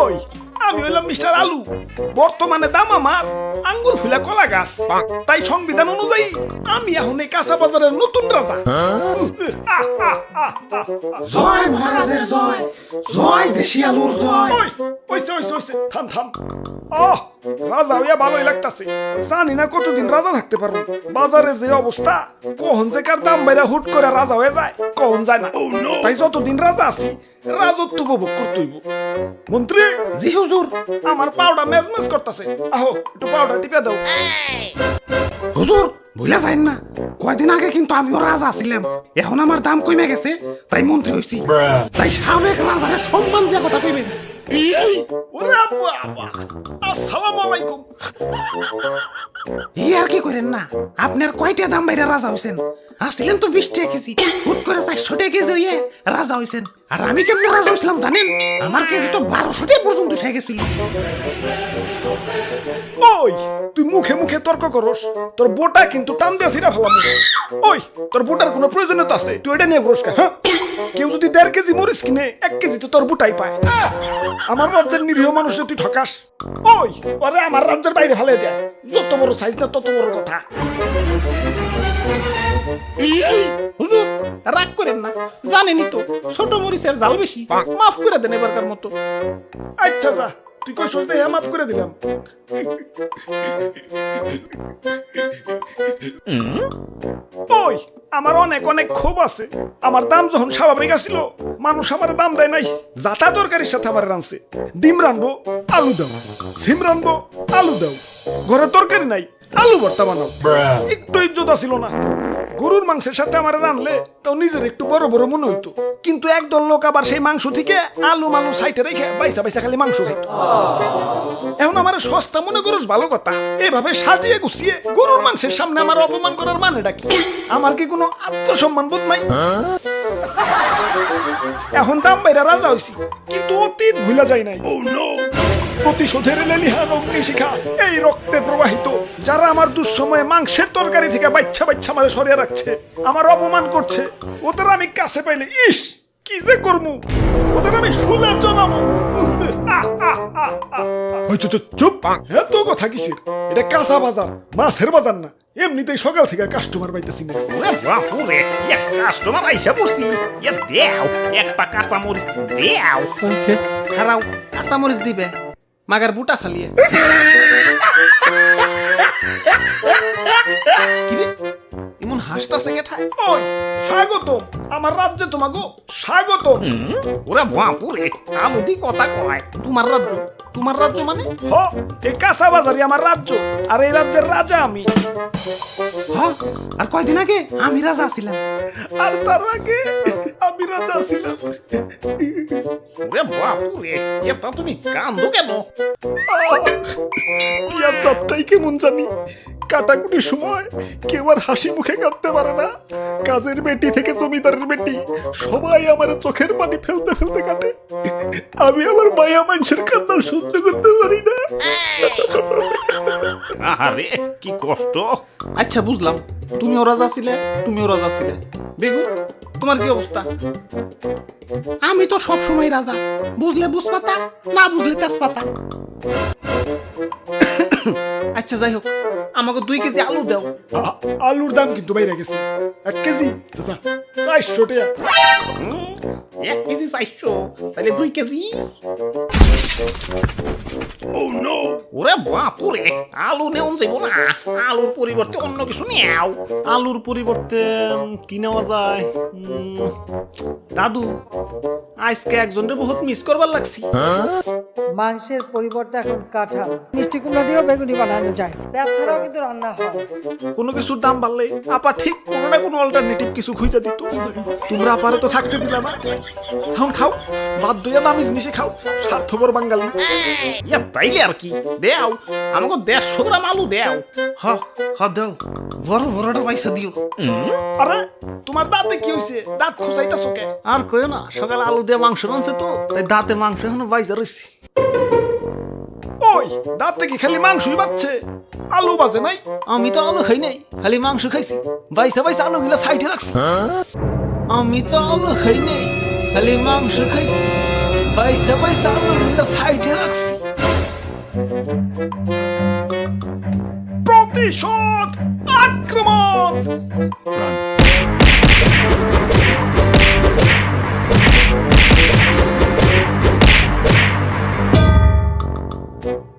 ওই আমি হইলাম মিস্টার আলু। বর্তমানে দাম আমার আঙ্গুল ফুলা কলা গাছ। তাই সংবিধান অনুযায়ী আমি এখন এই কাঁচা বাজারের নতুন রাজা। জয় মহারাজের জয় জয় দেশি আলুর জয়। ওই ওইসে ওইসে ওইসে থাম থাম। আহ! রাজা হইয়া ভালোই লাগতাছে। জানি না কতদিন রাজা থাকতে পারব। বাজারের যে অবস্থা কখন যে কার দাম বাইরা হুট করে রাজা হয়ে যায় কখন যায় না। তাই যতদিন রাজা আছি রাজত্ব উপভোগ করতে হইব। মন্ত্রী? জি হুজুর। আমার পাউডার মেজমেজ করতেছে। আহো একটু পাউডার টিপে দাও। হুজুর ভুলে যাইন না। কয়দিন আগে কিন্তু আমিও রাজা ছিলাম। এখন আমার দাম কমে গেছে তাই মন্ত্রী হইছি। তাই সাবেক রাজারে সম্মান দিয়ে কথা কইবেন। ওরে বাবা আসসালামু আলাইকুম ই আর কি করেন না? আপনার কয়টা দাম বাইরে রাজা হইছেন? আসছিলেন তো বিশ টাকা কেজি। হুট করে চারশো টাকা কেজি হইয়ে রাজা হইছেন। আর আমি কেমন রাজা হইছিলাম জানেন? আমার কেজি তো বারোশো টাকা পর্যন্ত উঠে গেছিল। ওই তুই মুখে মুখে তর্ক করস। তোর বোটা কিন্তু টান দিয়ে সিরা ফেলাম। ওই তোর বোটার কোনো প্রয়োজনীয়তা আছে? তুই এটা নিয়ে ঘুরস হ্যাঁ? কেউ যদি দেড় কেজি মরিস কিনে, এক কেজি তো তোর বুটাই পায়। আমার রাজ্যের নিরীহ মানুষ তুই ঠকাস। ওই, ওরে আমার রাজ্যের বাইরে ফেলে দেয় যত বড় সাইজ না, তত বড় কথা। হুজুর, রাগ করেন না। জানেনই তো, ছোট মরিচের জাল বেশি। মাফ করে দেন এবারকার মতো। আচ্ছা যা। তুই কই সোজ দেহে মাফ করে দিলাম। ওই আমার অনেক অনেক ক্ষোভ আছে। আমার দাম যখন স্বাভাবিক আছিল মানুষ আমার দাম দেয় নাই যাতা তরকারির সাথে আমার রানছে ডিম রানবো আলু দাও। সিম রানবো আলু দাও। ঘরে তরকারি নাই আলু ভর্তা বানাও। একটু ইজ্জত আছিল না। গরুর মাংসের সাথে আমার রানলে তাও নিজের একটু বড় বড় মনে হইতো। কিন্তু একদল লোক আবার সেই মাংস থেকে আলু মালু সাইটে রেখে বাইসা বাইসা খালি মাংস খাইতো। এখন আমার সস্তা মনে করস ভালো কথা। এভাবে সাজিয়ে গুছিয়ে গরুর মাংসের সামনে আমার অপমান করার মানেটা কি? আমার কি কোনো আত্মসম্মান বোধ নাই? এখন দাম বাইরা রাজা হইছি, কিন্তু অতীত ভুলা যায় নাই। প্রতিশোধের লেলিহান অগ্নিশিখা এই রক্তে প্রবাহিত যারা আমার দুঃসময়ে মাংসের তরকারি থেকে বাচ্চা বাচ্চা মারে সরিয়ে রাখছে আমার অপমান করছে। ওদের আমি কাছে পাইলে ইস কি যে করমু? ওদের আমি শুলে জানাব চুপ, এত কথা কিসের? এটা কাঁচা বাজার মাছের বাজার না। এমনিতেই সকাল থেকে কাস্টমার পাইতেছি না। ওরে বাপুরে এক কাস্টমার আইসা পড়ছি। এ দেও এক পা কাঁচা মরিচ দেও খারাও কাঁচা মরিচ দিবে। মাগার বুটা ফালিয়ে। হাসতাছে গেঠায় ওই স্বাগত আমার রাজ্যে তোমাগো স্বাগত ওরে বাপুরে আলু দি কথা কয়। তোমার রাজ্য? তোমার রাজ্য মানে? হ এই কাঁচা বাজারই আমার রাজ্য আর এই রাজ্যের রাজা আমি। হ আর কয়দিন আগে আমি রাজা ছিলাম। আর তার আগে আমি রাজা ছিলাম। ওরে বাপুরে এটা তুমি কান্দো কেন? ইয়ার যাত্রাই কেমন জানি। কাটাকুটির সময় কেউ আর হাসি মুখে কাটতে পারে না। কাজের বেটি থেকে জমিদারের বেটি সবাই আমার চোখের পানি ফেলতে ফেলতে কাটে। আমি আমার মায়া মানুষের কান্না সহ্য করতে পারি না। আরে কি কষ্ট। আচ্ছা বুঝলাম। তুমিও রাজা ছিলে তুমিও রাজা ছিলে। বেগু তোমার কি অবস্থা? আমি তো সব সময় রাজা। বুঝলে বুঝপাতা না বুঝলে তেজপাতা। আচ্ছা যাই হোক আমাকে দুই কেজি আলু দাও। আলুর দাম কিন্তু বাইরে গেছে। এক কেজি? চাচা চারশো টাকা। এক কেজি চাইছো তাহলে দুই কেজি। ওরে বাপুরে আলু নেওন যাইব না। আলুর পরিবর্তে অন্য কিছু নেও আলুর পরিবর্তে কি নেওয়া যায়? উম, দাদু আজকে একজনরে বহুত মিস করবার লাগছি। মাংসের পরিবর্তে এখন কাঁঠাল। মিষ্টি কুমড়া দিয়েও বেগুনি বানানো যায়। পেঁয়াজ ছাড়াও কিন্তু রান্না হয়। কোনো কিছুর দাম বাড়লে আপা ঠিক কোনো না কোনো অল্টারনেটিভ কিছু খুঁজে দিত। তোমরা আপারে তো থাকতে দিলা না। এখন খাও, বাদ দইয়া দামি জিনিসে খাও, স্বার্থপর বাঙালি। ইয়া, তাইলে আর কি? দেও, আমাকে দেড়শো গ্রাম আলু দেও। হ হ, দাও। বড় বড়টা পয়সা দিও। আরে, তোমার দাঁতে কি হইছে? দাঁত খুঁচাইতাছো কে? আর কয় না, সকালে আলু দিয়ে মাংস রানছে তো, তাই দাঁতে মাংস এখনও বাইজা রয়েছে কই? দাঁত থেকে খালি মাংসই বাচ্ছে আলু বাজে নাই? আমি তো আলু খাই নাই খালি মাংস খাইছি। বাইসা বাইসা আলু গিলা সাইডে রাখছি। আমি তো আলু খাই নাই খালি মাংস খাইছি। বাইসা বাইসা আলু গুলা সাইডে রাখছি। প্রতিশোধ আক্রমণ!